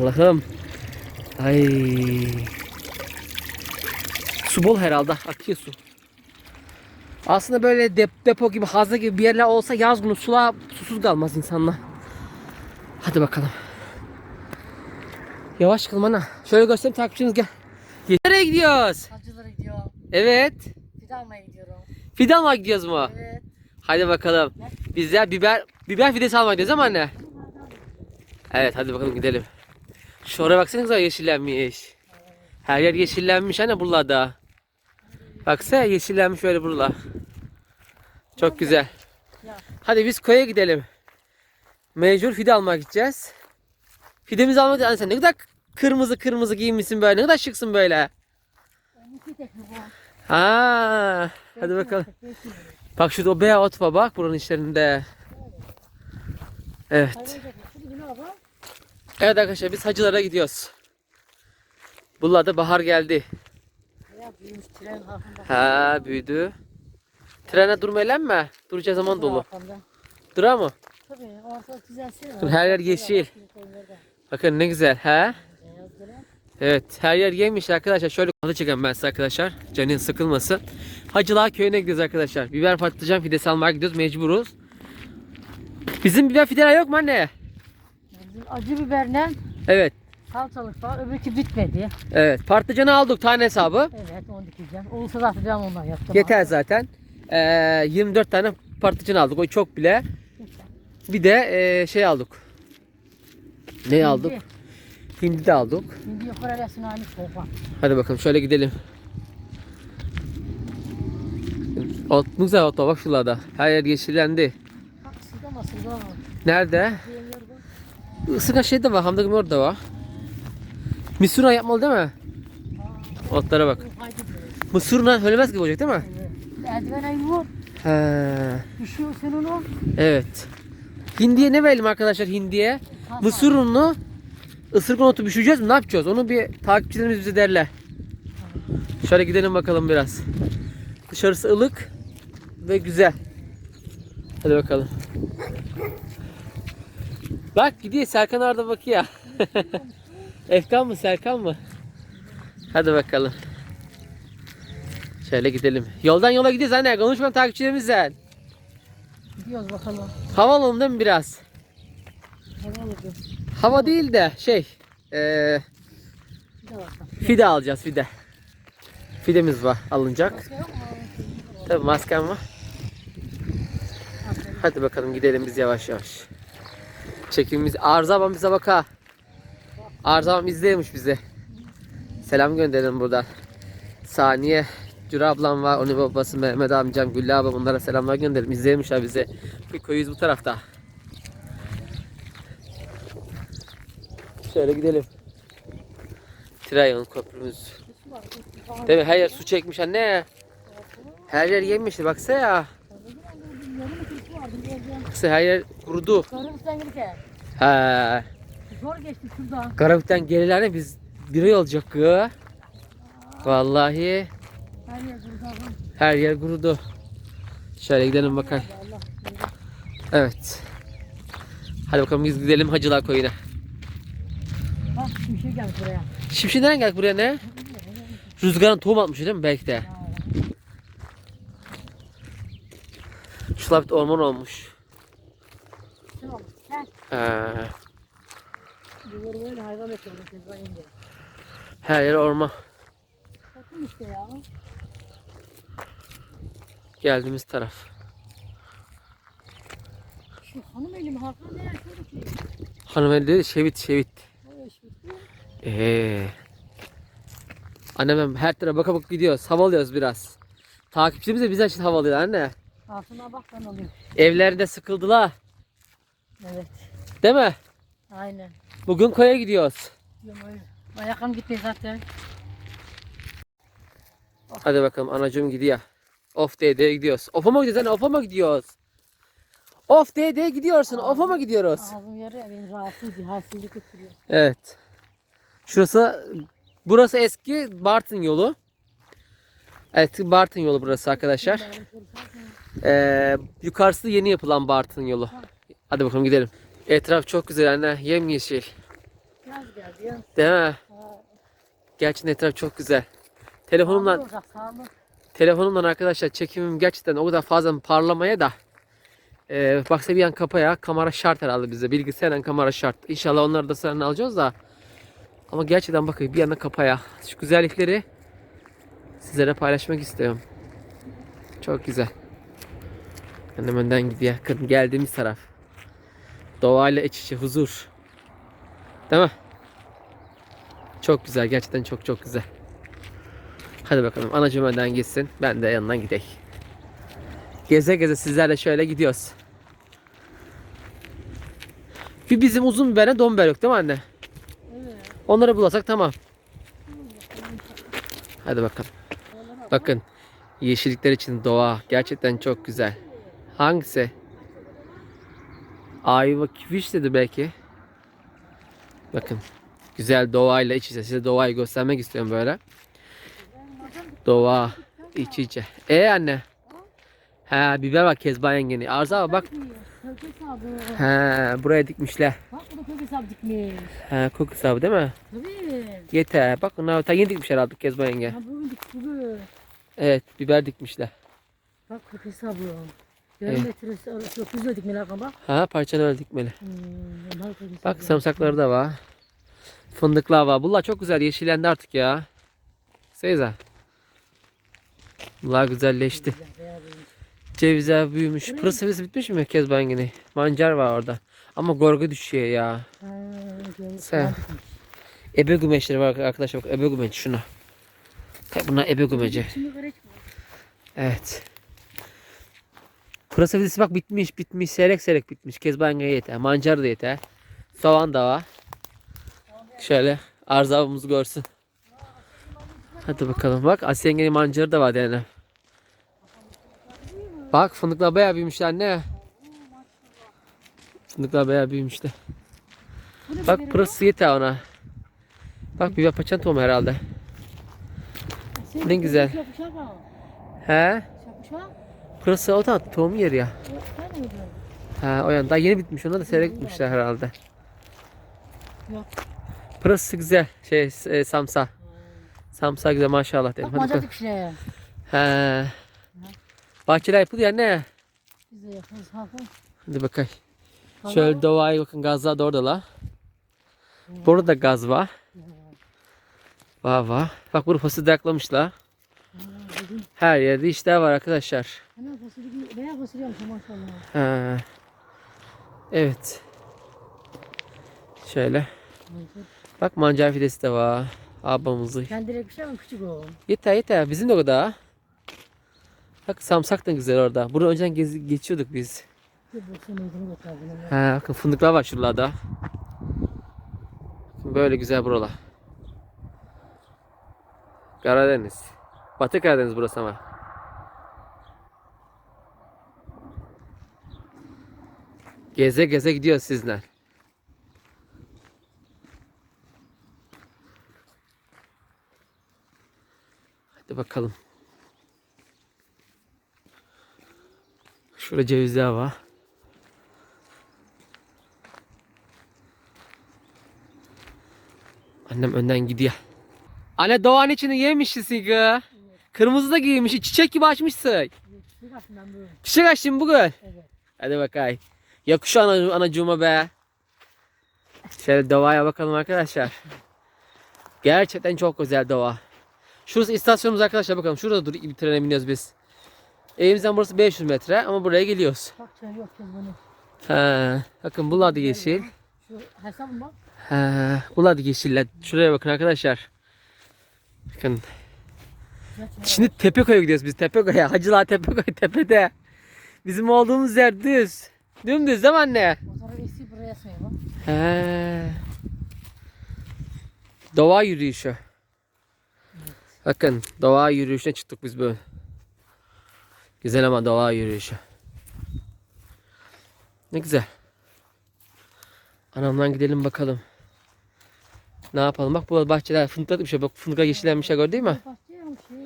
Allah'ım. Ay. Su bol herhalde. Akıyor su. Aslında böyle dep depo gibi, hazne gibi bir yerler olsa yaz günü sular susuz kalmaz insanlar. Hadi bakalım. Yavaş kılma ana. Şöyle göstereyim takipçiniz gel. Nereye gidiyoruz? Hacılara gidiyor. Evet. Fidan almaya gidiyorum. Fidan mı gidiyoruz mu? Evet. Hadi bakalım. Bizler biber biber fidesi almak gidiyoruz ama anne. Evet hadi bakalım gidelim. Şu oraya baksanıza yeşillenmiş. Her yer yeşillenmiş anne buralarda. Baksana yeşillenmiş böyle buralar. Çok güzel. Hadi biz koya gidelim. Mecbur fide almak gideceğiz. Fidemizi almak anne sen ne kadar kırmızı kırmızı giyinmişsin böyle. Ne kadar şıksın böyle. Ha, hadi bakalım. Bak şurada o beyaz ot var bak buranın içlerinde. Evet. Evet arkadaşlar biz hacılara gidiyoruz. Buralarda bahar geldi. Ya büyümüş tren. Ha büyüdü. Trene durmayla mı? Duracağı zaman dolu. Durar mı? Tabii ortalık düzelsin. Dur, her yer yeşil. Bakın ne güzel ha? Evet her yer yemiş arkadaşlar. Şöyle halı çekeyim ben size arkadaşlar. Canın sıkılmasın. Hacılar köyüne gidiyoruz arkadaşlar. Biber patlıcan fidesi almaya gidiyoruz mecburuz. Bizim biber fideler yok mu anne? Acı biberle Evet. salçalık var. Öbürkü bitmedi. Evet. Patlıcanı aldık tane hesabı. Evet onu dikeceğim. Olursa da atacağım ondan yaptım. Yeter zaten. Ee, 24 tane patlıcan aldık. O çok bile. Bir de ee, şey aldık. Ne aldık? Hindi de aldık. Şimdi yukarı arasına aynı soğuk Hadi bakalım şöyle gidelim. Ot, güzel ot bak şuralarda. Her yer yeşillendi. Bak sıda mı? Nerede? Isıka şey de var. Hamdi gibi orada var. Misura yapmalı değil mi? Otlara bak. Mısırla söylemez gibi olacak değil mi? Eldiven ayı vur. He. Düşüyor sen onu. Evet. Hindiye ne verelim arkadaşlar hindiye? Mısır ununu ısırgan otu pişireceğiz mi? Ne yapacağız? Onu bir takipçilerimiz bize derler. Şöyle gidelim bakalım biraz. Dışarısı ılık ve güzel. Hadi bakalım. Bak gidiyor Serkan orada bakıyor. Efkan mı Serkan mı? Hadi bakalım. Şöyle gidelim. Yoldan yola gidiyoruz anne. Konuşma takipçilerimizle. Gidiyoruz bakalım. Hava alalım değil mi biraz? Havalı diyor. Hava değil de şey. bakalım. fide alacağız fide. Fidemiz var alınacak. Başka yok mu? Tabii maskem var. Hadi bakalım gidelim biz yavaş yavaş. Çekimimiz Arzu abam bize baka. Arzu abam izliyormuş bizi. Selam gönderelim buradan. Saniye Cüra ablam var, onun babası Mehmet amcam, Güllü ablam onlara selamlar gönderelim. İzlemişler bizi. Bir koyuyuz bu tarafta. Şöyle gidelim. Trayon köprümüz. Değil mi? Her yer su çekmiş anne. Her yer yemişti baksana ya. Baksana her yer kurudu. Karımızdan gelirken. He. Zor geçti şuradan. Karabük'ten gelirler biz bir olacak kı. Vallahi Her yer buradan. her yer kurudu. Şöyle gidelim bakalım. Allah. Evet. Hadi bakalım biz gidelim Hacılar Koyu'na. Bak bir şey geldi buraya. Şimdi nereden geldik buraya ne? Rüzgarın tohum atmış değil mi belki de? Bir orman olmuş. He. böyle hayvan. Her yer orman. Bakın işte ya. Geldiğimiz taraf. Şu hanım elim Hakan ne ki. Hanımefendi dedi şevit şevit. Böyle iş bitti. Ee. Annem her tarafa baka baka gidiyoruz. Havalıyoruz biraz. Takipçimiz de bizden için havalıyor anne. Altına bak ben alayım. Evlerinde sıkıldılar. Evet. Değil mi? Aynen. Bugün koya gidiyoruz. Ayakım gitti zaten. Hadi bakalım anacığım gidiyor. Of diye diye gidiyoruz. Of'a mı gidiyoruz anne? Of'a mı gidiyoruz? Of diye diye gidiyorsun. Of'a mı gidiyoruz? Ağzım yarı beni rahatsız bir halsizlik götürüyor. Evet. Şurası burası eski Bartın yolu. Evet Bartın yolu burası arkadaşlar. Ee, yukarısı yeni yapılan Bartın yolu. Hadi bakalım gidelim. Etraf çok güzel anne. Yemyeşil. şans geldi ya. Değil mi? Ha, Gerçekten etraf çok güzel. Telefonumdan sağlık olacak, sağlık. arkadaşlar çekimim gerçekten o kadar fazla parlamaya da e, baksa bir yan kapaya kamera şart herhalde bize. Bilgisayarla kamera şart. İnşallah onları da sonra alacağız da. Ama gerçekten bakın bir yana kapaya. Şu güzellikleri sizlere paylaşmak istiyorum. Çok güzel. Annem önden gidiyor. Bakın geldiğimiz taraf. Doğayla iç içe huzur. Değil mi? Çok güzel. Gerçekten çok çok güzel. Hadi bakalım anacığım önden gitsin. Ben de yanından gideyim. Geze geze sizlerle şöyle gidiyoruz. Bir bizim uzun bibere don biber yok değil mi anne? Evet. Onları bulasak tamam. Hadi bakalım. Bakın yeşillikler için doğa gerçekten çok güzel. Hangisi? Ayva kiviş dedi belki. Bakın güzel doğayla iç içe. Size doğayı göstermek istiyorum böyle. Doğa iç içe. E anne. He biber bak Kezban yengeni. Arza bak. Kökü sabı. He buraya dikmişler. Bak bu da kökü sabı dikmiş. He koku sabı değil mi? Tabii. Yeter. Bak onlar ta yeni dikmiş herhalde Kezban yenge. Ha bugün dik bugün. Evet biber dikmişler. Bak kökü sabı. Yarım metresi arası 900 lira dikmeler ama bak. Ha parçalı öyle dikmeli. Hmm, Bak sarımsakları da var. Fındıklar var. Bunlar çok güzel yeşillendi artık ya. Seyza. Bunlar güzelleşti. Cevizler büyümüş. Pırasa birisi bitmiş mi Kezban yine? Mancar var orada. Ama gorga düşüyor ya. Ha. Sen. Ebe gümeçleri var arkadaşlar. Bak ebe gümeç şuna. Bunlar ebe gümeci. Evet. Pırasa birisi bak bitmiş bitmiş. Seyrek seyrek bitmiş. Kezban yenge yeter. Mancar da yeter. Soğan da var. Şöyle arzavımız görsün. Hadi bakalım. Bak Asya yengenin mancarı da var yani. Bak fındıklar bayağı büyümüşler ne? Fındıklar bayağı büyümüşler. Bu ne Bak pırası yeter ona. Bak biber paçan tohumu herhalde. ne güzel. He? Pırası o da tohum yeri ya. Ha o yan daha yeni bitmiş. Ona da seyrek bitmişler herhalde. Yok. Pırası güzel. Şey e, samsa. Samsa güzel maşallah dedim. Bak bakalım. dikişine. He. Bahçeler yapılıyor ne? Biz de hakan. Hadi bakayım. Şöyle doğaya bakın gazlar da orada la. Burada da gaz var. Var var. Bak fasulye dayaklamışlar. Her yerde işler var arkadaşlar. Hemen fasulye bayağı fasulye maşallah. Ha. Evet. Şöyle. Bak mancar fidesi de var. Abamızı. Kendine bir şey mi küçük o? Yeter yeter. Bizim de o kadar. Bak samsak da güzel orada. Buradan önceden gezi, geçiyorduk biz. Ha, bakın fındıklar var şuralarda. Böyle güzel buralar. Karadeniz. Batı Karadeniz burası ama. Geze geze gidiyoruz sizler. Hadi bakalım. Şurada cevizler var. Annem önden gidiyor. Anne doğan içini yemişsin ki. Kırmızı da giymiş. Çiçek gibi açmışsın. Çiçek açtın bugün. Evet. Hadi bakay. Yakuş ana, anacığıma be. Şöyle doğaya bakalım arkadaşlar. Gerçekten çok güzel doğa. Şurası istasyonumuz arkadaşlar bakalım. Şurada dur bir trene biniyoruz biz. Evimizden burası 500 metre ama buraya geliyoruz. Bak yok bunu. Ha, bakın bunlar da yeşil. Şu. Ha, bunlar da yeşiller. Şuraya bakın arkadaşlar. Bakın. Şimdi Tepekoy'a gidiyoruz biz Tepekoy'a. Hacılar Tepekoy tepede. Bizim olduğumuz yer düz. Dümdüz değil mi anne? Motoru esi buraya sayı bak. He. Doğa yürüyüşü. Bakın doğa yürüyüşüne çıktık biz böyle. Güzel ama doğa yürüyüşü. Ne güzel. Anamdan gidelim bakalım. Ne yapalım? Bak bu bahçeler fındık bir şey. Bak fındıklar yeşillenmişler gördün değil mi? Başlayalım şey.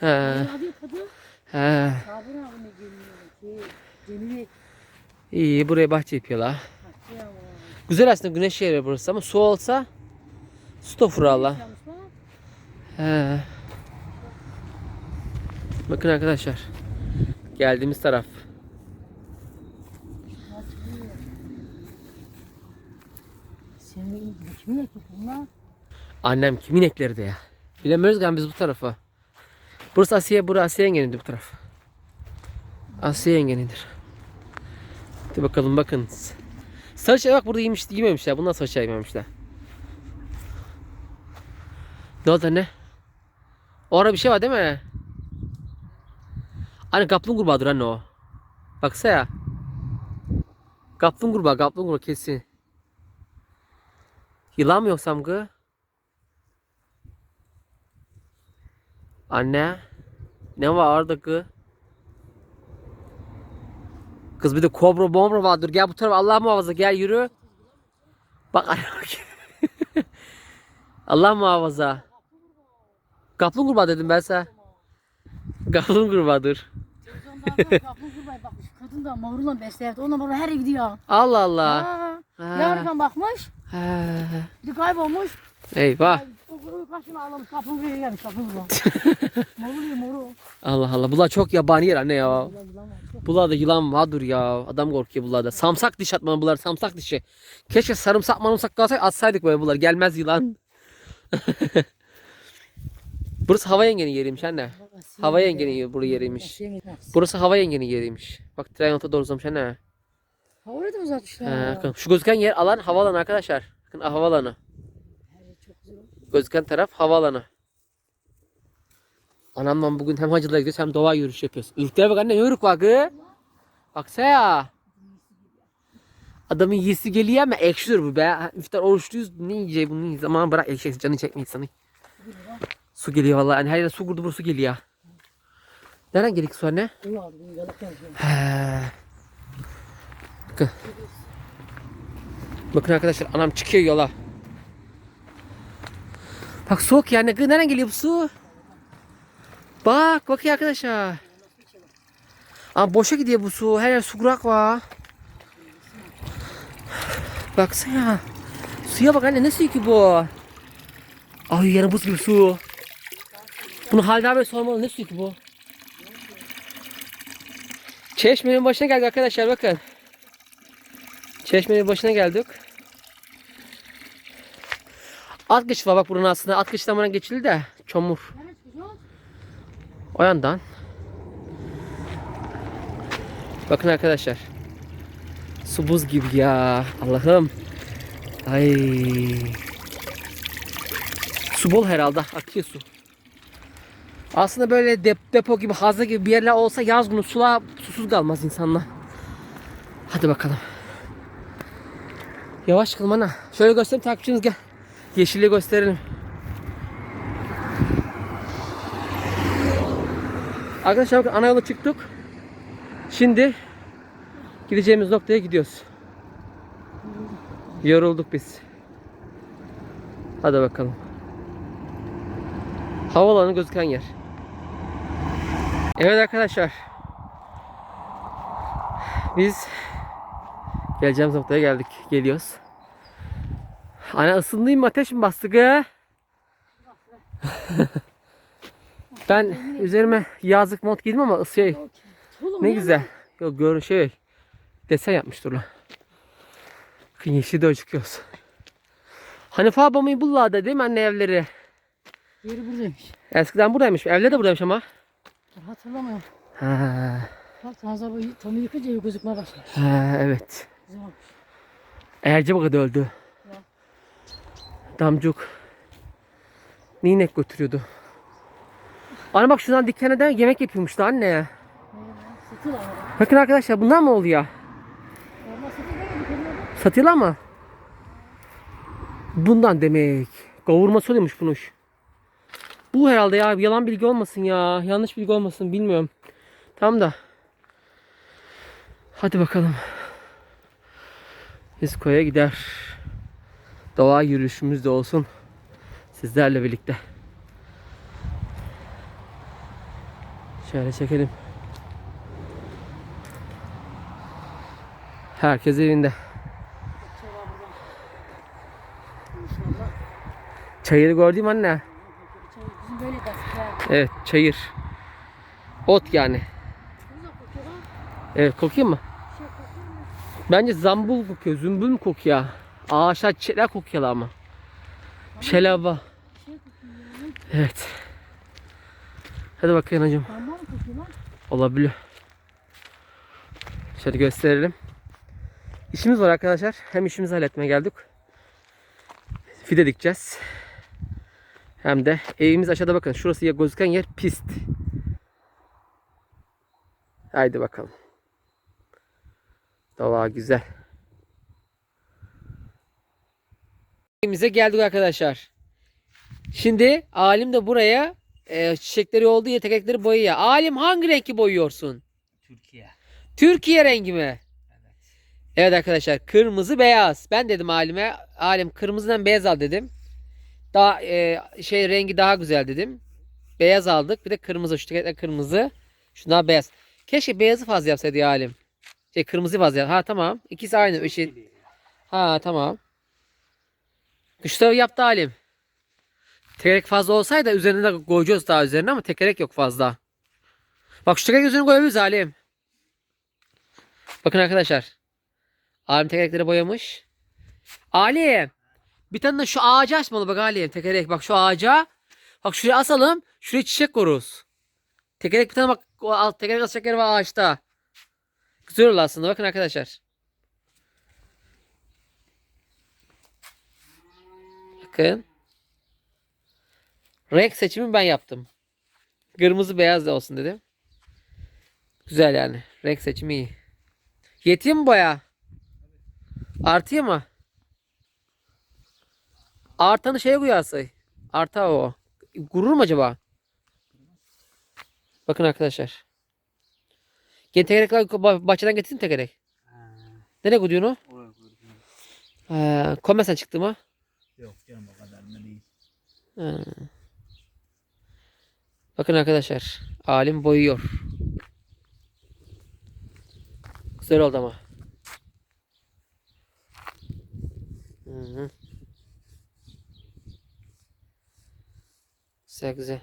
He. Kadın. He. İyi buraya bahçe yapıyorlar. Güzel aslında güneş yeri burası ama su olsa su mı? He. Bakın arkadaşlar. Geldiğimiz taraf. Annem kimin ekleri de ya. Bilemiyoruz ki biz bu tarafa. Burası Asiye, burası Asiye yengenidir bu taraf. Asiye yengenidir. Hadi bakalım bakın. Sarı çay bak burada yemiş, yememişler. Bundan sarı çay yememişler. Ne oldu anne? Orada bir şey var değil mi? Anne kaplumbağadır anne o. Baksana ya. Kaplumbağa kesin. Yılan mı yoksa mı? Anne. Ne var orada kız? Kız bir de kobra bombra vardır. Gel bu tarafa Allah muhafaza gel yürü. Bak. Allah muhafaza. Kaplumbağa dedim ben sana. Kaplumbağadır. Televizyonda bakmış. Kadın da mavrulan beslerdi. Onunla bana her gidiyor. Allah Allah. Ha. Yavrudan bakmış. Ha. Bir kaybolmuş. Eyvah. Kaşını ağlamış. Kaplumbağaya gelmiş. Kaplumbağa. Moruluyor moru. Allah Allah. Bunlar çok yabani yer anne ya. Çok Bunlarda yılan vardır ya. Adam korkuyor bunlarda. Samsak diş atmalı bunlar. Samsak dişi. Keşke sarımsak marımsak kalsaydı atsaydık böyle bunlar. Gelmez yılan. Burası hava yengenin yeriymiş anne. Hava yengenin burası yeriymiş. Burası hava yengenin yeriymiş. Bak tren yolda doğru uzamış anne. Orada mı He, uzatmışlar? bakın. Şu gözüken yer alan havaalanı arkadaşlar. Bakın güzel. Gözüken taraf havaalanı. Anamla bugün hem hacılığa gidiyoruz hem doğa yürüyüş yapıyoruz. Ürklere bak anne yürük bak. hı. Ya. Adamın yiyesi geliyor ama ekşidir bu be. İftar oruçluyuz. Ne yiyeceğiz bunu? Zaman bırak ekşi canı çekme insanı. Su geliyor vallahi. Yani her yere su kurdu bu su geliyor. Nereden geliyor su anne? He. Bakın. Bakın arkadaşlar anam çıkıyor yola. Bak soğuk yani. Nereden geliyor bu su? Bak bak ya arkadaşlar. Ama boşa gidiyor bu su. Her yer su kurak var. Baksana. Suya bak anne ne suyu ki bu? Ay yarın buz gibi su. Bunu Halide abi sormalı ne suyu ki bu? Çeşmenin başına geldik arkadaşlar bakın. Çeşmenin başına geldik. At geçit var bak buranın aslında. At geçit zamanı geçildi de çamur. O yandan. Bakın arkadaşlar. Su buz gibi ya. Allah'ım. Ay. Su bol herhalde. Akıyor su. Aslında böyle dep- depo gibi, hazne gibi bir yerler olsa yaz günü sular susuz kalmaz insanlar. Hadi bakalım. Yavaş çıkalım ana. Şöyle göstereyim takipçiniz gel. Yeşilliği gösterelim. Arkadaşlar bakın ana yola çıktık. Şimdi gideceğimiz noktaya gidiyoruz. Yorulduk biz. Hadi bakalım. Havaalanı gözüken yer. Evet arkadaşlar. Biz geleceğimiz noktaya geldik. Geliyoruz. Ana ısındayım mı? Ateş mi bastı gı? ben üzerime yazlık mont giydim ama şey ne güzel. Yok görün şey desen yapmıştır lan. Bakın yeşil de çıkıyoruz. Hanife abamın bulladı değil mi anne evleri? Yeri buradaymış. Eskiden buradaymış. Evleri de buradaymış ama. Hatırlamıyorum. Ha, Bak Tanzar bu tam yıkınca gözükmeye başladı. ha, evet. Güzel olmuş. Erce bakı da öldü. Ya. Damcuk. Ninek götürüyordu. Anne bak şuradan dikkaneden yemek yapıyormuş da anne. Merhaba. Satıl ama. Bakın arkadaşlar bunlar mı oluyor? Satıyorlar mı? Bundan demek. Kavurması oluyormuş bunun. Bu herhalde ya yalan bilgi olmasın ya. Yanlış bilgi olmasın bilmiyorum. Tamam da. Hadi bakalım. Visko'ya gider. Doğa yürüyüşümüz de olsun sizlerle birlikte. Şöyle çekelim. Herkes evinde. Çayır gördüm anne. Evet çayır. Ot yani. Evet korkayım mı? Kokuyor? Bence zambul kokuyor. Zümbül mü kokuyor? Ağaçlar çiçekler kokuyorlar ama. Kokuyor ya. Evet. Hadi bakayım kokuyor lan? Olabilir. Şöyle gösterelim. İşimiz var arkadaşlar. Hem işimizi halletmeye geldik. Fide dikeceğiz. Hem de evimiz aşağıda bakın. Şurası ya gözüken yer pist. Haydi bakalım. Doğa güzel. Evimize geldik arkadaşlar. Şimdi alim de buraya e, çiçekleri olduğu yer tekerlekleri boyuyor. Alim hangi renki boyuyorsun? Türkiye. Türkiye rengi mi? Evet arkadaşlar kırmızı beyaz. Ben dedim alime alim kırmızıdan beyaz al dedim. Daha e, şey rengi daha güzel dedim. Beyaz aldık. Bir de kırmızı. Şu tekerlekler kırmızı. Şunlar beyaz. Keşke beyazı fazla yapsaydı ya alim. Şey kırmızı fazla. yap- Ha tamam. İkisi aynı. Eşit. Ha tamam. Tarafı yaptı alim. Tekerek fazla olsaydı üzerine de koyacağız daha üzerine ama tekerek yok fazla. Bak şu tekerek üzerine koyabiliriz alim. Bakın arkadaşlar. Alim tekerlekleri boyamış. Alim. Bir tane de şu ağacı açmalı bak Alim. Tekerlek bak şu ağaca. Bak şuraya asalım. Şuraya çiçek koruz. Tekerlek bir tane bak. Tekerlek asacak yer var ağaçta. Güzel olur aslında. Bakın arkadaşlar. Bakın. Renk seçimi ben yaptım. Kırmızı beyaz da olsun dedim. Güzel yani. Renk seçimi iyi. Yetiyor mu boya? Artıyor mu? Artanı şeye koyarsa. Arta o. Gurur mu acaba? Bakın arkadaşlar. Gene tekerlekler bah- bahçeden getirdin mi tekerlek? Nereye koyuyorsun o? Oraya. Ee, Komesen çıktı mı? Yok canım o kadar da değil. Ha. Bakın arkadaşlar. Alim boyuyor. Güzel oldu ama. Hı hı. Güzel güzel.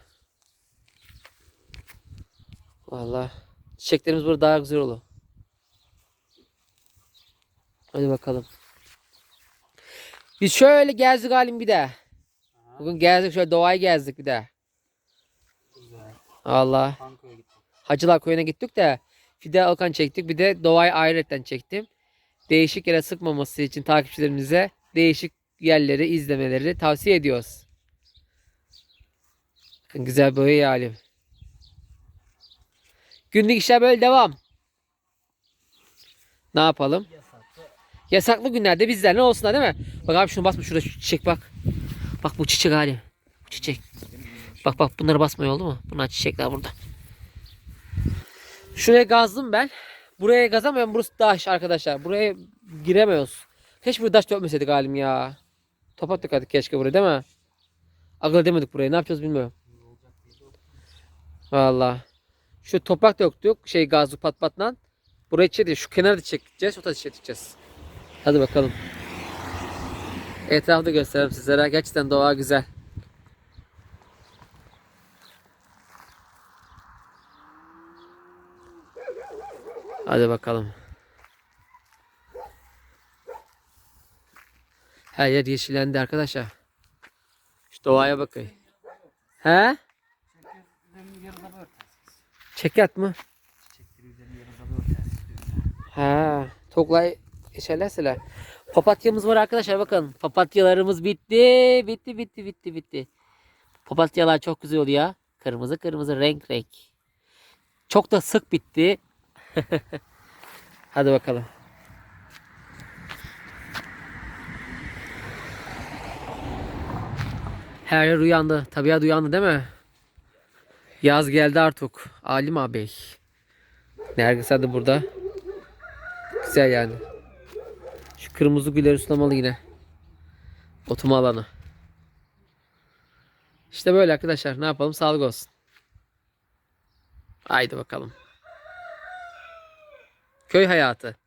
Vallahi çiçeklerimiz burada daha güzel olur. Hadi bakalım. Biz şöyle gezdik halim bir de. Bugün gezdik şöyle doğayı gezdik bir de. Güzel. Allah. Hacılar köyüne gittik de Fide Alkan çektik. Bir de doğayı ayrıca çektim. Değişik yere sıkmaması için takipçilerimize değişik yerleri izlemeleri tavsiye ediyoruz. Güzel böyle yalim. Günlük işler böyle devam. Ne yapalım? Yasaklı. Yasaklı günlerde bizler ne olsun da değil mi? Bak abi şunu basma şurada şu çiçek bak. Bak bu çiçek hali. Bu çiçek. Bak bak bunları basmaya oldu mu? Bunlar çiçekler burada. Şuraya gazdım ben. Buraya gazamıyorum. Burası taş arkadaşlar. Buraya giremiyoruz. Keşke buraya taş dökmeseydik halim ya. Topak dökerdik keşke buraya değil mi? Akıl edemedik buraya. Ne yapacağız bilmiyorum. Valla. Şu toprak döktük. Şey gazlı pat patla. Buraya çekeceğiz. Şu kenarda çekeceğiz. O da çekeceğiz. Hadi bakalım. Etrafı da göstereyim sizlere. Gerçekten doğa güzel. Hadi bakalım. Her yer yeşillendi arkadaşlar. Şu doğaya bakın. He? Çekyat mı? Çiçekleri. Ha, toklay içerlerseler. Papatyamız var arkadaşlar bakın. Papatyalarımız bitti. Bitti bitti bitti bitti. Papatyalar çok güzel oluyor. Kırmızı kırmızı renk renk. Çok da sık bitti. Hadi bakalım. Her yer uyandı. Tabiat uyandı değil mi? Yaz geldi artık. Alim ağabey. Nergis adı burada. Güzel yani. Şu kırmızı gülleri sulamalı yine. Otuma alanı. İşte böyle arkadaşlar. Ne yapalım? Sağlık olsun. Haydi bakalım. Köy hayatı.